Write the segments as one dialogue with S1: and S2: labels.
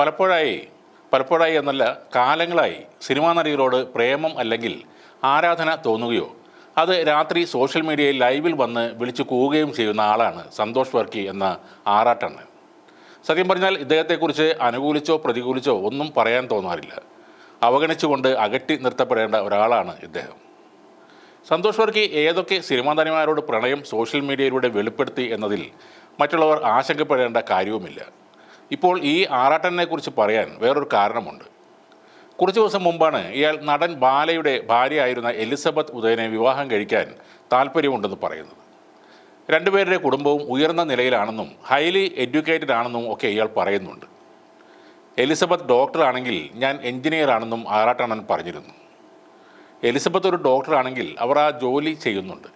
S1: പലപ്പോഴായി പലപ്പോഴായി എന്നല്ല കാലങ്ങളായി സിനിമാ നടികളോട് പ്രേമം അല്ലെങ്കിൽ ആരാധന തോന്നുകയോ അത് രാത്രി സോഷ്യൽ മീഡിയയിൽ ലൈവിൽ വന്ന് വിളിച്ചു കൂവുകയും ചെയ്യുന്ന ആളാണ് സന്തോഷ് വർക്കി എന്ന ആറാട്ടണ്ണൻ സത്യം പറഞ്ഞാൽ ഇദ്ദേഹത്തെക്കുറിച്ച് അനുകൂലിച്ചോ പ്രതികൂലിച്ചോ ഒന്നും പറയാൻ തോന്നാറില്ല. അവഗണിച്ചുകൊണ്ട് അകറ്റി നിർത്തപ്പെടേണ്ട ഒരാളാണ് ഇദ്ദേഹം. സന്തോഷ് വർക്കി ഏതൊക്കെ സിനിമാ നടിമാരോട് പ്രണയം സോഷ്യൽ മീഡിയയിലൂടെ വെളിപ്പെടുത്തി എന്നതിൽ മറ്റുള്ളവർ ആശങ്കപ്പെടേണ്ട കാര്യവുമില്ല. ഇപ്പോൾ ഈ ആറാട്ടനെ കുറിച്ച് പറയാൻ വേറൊരു കാരണമുണ്ട്. കുറച്ച് ദിവസം മുമ്പാണ് ഇയാൾ നടൻ ബാലയുടെ ഭാര്യയായിരുന്ന എലിസബത്ത് ഉദയനെ വിവാഹം കഴിക്കാൻ താല്പര്യമുണ്ടെന്ന് പറയുന്നത്. രണ്ടുപേരുടെ കുടുംബവും ഉയർന്ന നിലയിലാണെന്നും ഹൈലി എഡ്യൂക്കേറ്റഡ് ആണെന്നും ഒക്കെ ഇയാൾ പറയുന്നുണ്ട്. എലിസബത്ത് ഡോക്ടറാണെങ്കിൽ ഞാൻ എൻജിനീയർ ആണെന്നും ആറാട്ടണ്ണൻ പറഞ്ഞിരുന്നു. എലിസബത്ത് ഒരു ഡോക്ടറാണെങ്കിൽ അവർ ആ ജോലി ചെയ്യുന്നുണ്ട്.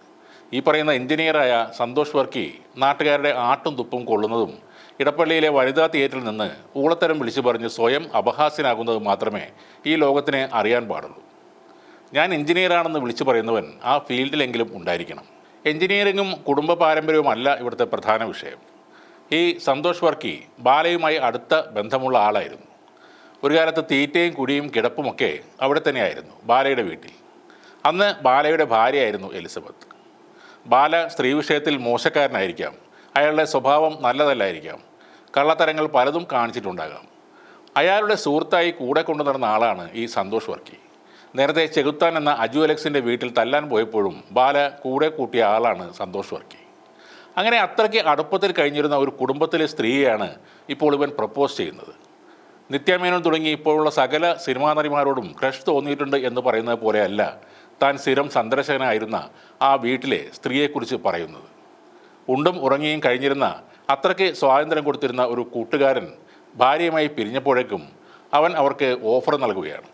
S1: ഈ പറയുന്ന എഞ്ചിനീയറായ സന്തോഷ് വർക്കി നാട്ടുകാരുടെ ആട്ടും തുപ്പും കൊള്ളുന്നതും ഇടപ്പള്ളിയിലെ വനിതാ തിയേറ്ററിൽ നിന്ന് ഊളത്തരം വിളിച്ചു പറഞ്ഞ് സ്വയം അപഹാസ്യനാകുന്നത് മാത്രമേ ഈ ലോകത്തിനെ അറിയാൻ പാടുള്ളൂ. ഞാൻ എഞ്ചിനീയറാണെന്ന് വിളിച്ചു പറയുന്നവൻ ആ ഫീൽഡിലെങ്കിലും ഉണ്ടായിരിക്കണം. എഞ്ചിനീയറിങ്ങും കുടുംബ പാരമ്പര്യവും അല്ല ഇവിടുത്തെ പ്രധാന വിഷയം. ഈ സന്തോഷ് വർക്കി ബാലയുമായി അടുത്ത ബന്ധമുള്ള ആളായിരുന്നു. ഒരു കാലത്ത് തീറ്റയും കുടിയും കിടപ്പുമൊക്കെ അവിടെ തന്നെയായിരുന്നു ബാലയുടെ വീട്ടിൽ. അന്ന് ബാലയുടെ ഭാര്യയായിരുന്നു എലിസബത്ത്. ബാല സ്ത്രീ വിഷയത്തിൽ മോശക്കാരനായിരിക്കാം. അയാളുടെ സ്വഭാവം നല്ലതല്ലായിരിക്കാം. കള്ളത്തരങ്ങൾ പലതും കാണിച്ചിട്ടുണ്ടാകാം. അയാളുടെ സുഹൃത്തായി കൂടെ കൊണ്ടു നടന്ന ആളാണ് ഈ സന്തോഷ് വർക്കി. നേരത്തെ ചെകുത്താൻ എന്ന അജു അലക്സിന്റെ വീട്ടിൽ തല്ലാൻ പോയപ്പോഴും ബാല കൂടെ കൂട്ടിയ ആളാണ് സന്തോഷ് വർക്കി. അങ്ങനെ അത്രയ്ക്ക് അടുപ്പത്തിൽ കഴിഞ്ഞിരുന്ന ഒരു കുടുംബത്തിലെ സ്ത്രീയാണ് ഇപ്പോൾ ഇവൻ പ്രപ്പോസ് ചെയ്യുന്നത്. നിത്യമേനോൻ തുടങ്ങി ഇപ്പോഴുള്ള സകല സിനിമാ നടിമാരോടും ക്രഷ് തോന്നിയിട്ടുണ്ട് എന്ന് പറയുന്നത് പോലെയല്ല താൻ സ്ഥിരം സന്ദർശകനായിരുന്ന ആ വീട്ടിലെ സ്ത്രീയെക്കുറിച്ച് പറയുന്നത്. ഉണ്ടും ഉറങ്ങിയും കഴിഞ്ഞിരുന്ന അത്രയ്ക്ക് സ്വാതന്ത്ര്യം കൊടുത്തിരുന്ന ഒരു കൂട്ടുകാരൻ ഭാര്യയുമായി പിരിഞ്ഞപ്പോഴേക്കും അവൻ അവർക്ക് ഓഫർ നൽകുകയാണ്.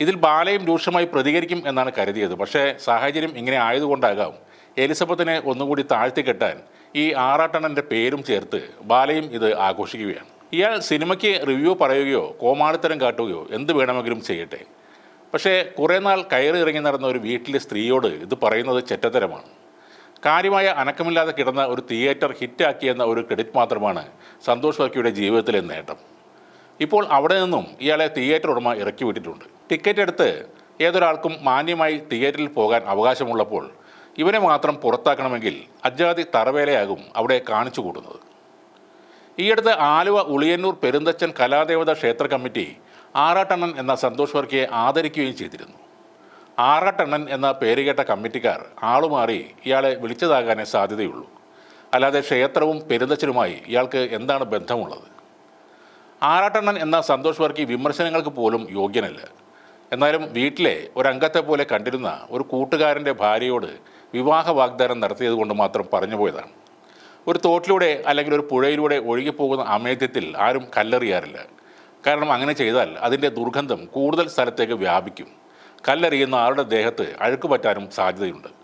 S1: ഇതിൽ ബാലയും രൂക്ഷമായി പ്രതികരിക്കും എന്നാണ് കരുതിയത്. പക്ഷേ സാഹചര്യം ഇങ്ങനെ ആയതുകൊണ്ടാകാം എലിസബത്തിനെ ഒന്നുകൂടി താഴ്ത്തിക്കെട്ടാൻ ഈ ആറാട്ടണന്റെ പേരും ചേർത്ത് ബാലയും ഇത് ആഘോഷിക്കുകയാണ്. ഇയാൾ സിനിമയ്ക്ക് റിവ്യൂ പറയുകയോ കോമാളിത്തരം കാട്ടുകയോ എന്ത് വേണമെങ്കിലും ചെയ്യട്ടെ. പക്ഷേ കുറേ നാൾ കയറി ഇറങ്ങി നടന്ന ഒരു വീട്ടിലെ സ്ത്രീയോട് ഇത് പറയുന്നത് ചെറ്റത്തരമാണ്. കാര്യമായ അനക്കമില്ലാതെ കിടന്ന ഒരു തിയേറ്റർ ഹിറ്റാക്കിയെന്ന ഒരു ക്രെഡിറ്റ് മാത്രമാണ് സന്തോഷ് വർക്കിയുടെ ജീവിതത്തിലെ നേട്ടം. ഇപ്പോൾ അവിടെ നിന്നും ഇയാളെ തിയേറ്റർ ഉടമ ഇറക്കി വിട്ടിട്ടുണ്ട്. ടിക്കറ്റ് എടുത്ത് ഏതൊരാൾക്കും മാന്യമായി തിയേറ്ററിൽ പോകാൻ അവകാശമുള്ളപ്പോൾ ഇവനെ മാത്രം പുറത്താക്കണമെങ്കിൽ അജാതി തറവേലയാകും അവിടെ കാണിച്ചു കൂട്ടുന്നത് ഈയടുത്ത് ആലുവ ഉളിയന്നൂർ പെരുന്തച്ചൻ കലാദേവത ക്ഷേത്ര കമ്മിറ്റി ആറാട്ടണ്ണൻ എന്ന സന്തോഷ് വർക്കിയെ ആദരിക്കുകയും ചെയ്തിരുന്നു. ആറാട്ടണ്ണൻ എന്ന പേരുകേട്ട കമ്മിറ്റിക്കാർ ആളുമാറി ഇയാളെ വിളിച്ചതാകാനേ സാധ്യതയുള്ളൂ. അല്ലാതെ ക്ഷേത്രവും പെരുന്തച്ചനുമായി ഇയാൾക്ക് എന്താണ് ബന്ധമുള്ളത്? ആറാട്ടണ്ണൻ എന്ന സന്തോഷ് വർക്കി വിമർശനങ്ങൾക്ക് പോലും യോഗ്യനല്ല. എന്നാലും വീട്ടിലെ ഒരംഗത്തെ പോലെ കണ്ടിരുന്ന ഒരു കൂട്ടുകാരന്റെ ഭാര്യയോട് വിവാഹ വാഗ്ദാനം നടത്തിയത് കൊണ്ട് മാത്രം പറഞ്ഞു പോയതാണ്. ഒരു തോട്ടിലൂടെ അല്ലെങ്കിൽ ഒരു പുഴയിലൂടെ ഒഴുകിപ്പോകുന്ന അമേദ്യത്തിൽ ആരും കല്ലെറിയാറില്ല. കാരണം അങ്ങനെ ചെയ്താൽ അതിന്റെ ദുർഗന്ധം കൂടുതൽ സ്ഥലത്തേക്ക് വ്യാപിക്കും. കല്ലെറിയുന്ന ആളുടെ ദേഹത്ത് അഴുക്ക് പറ്റാനും സാധ്യതയുണ്ട്.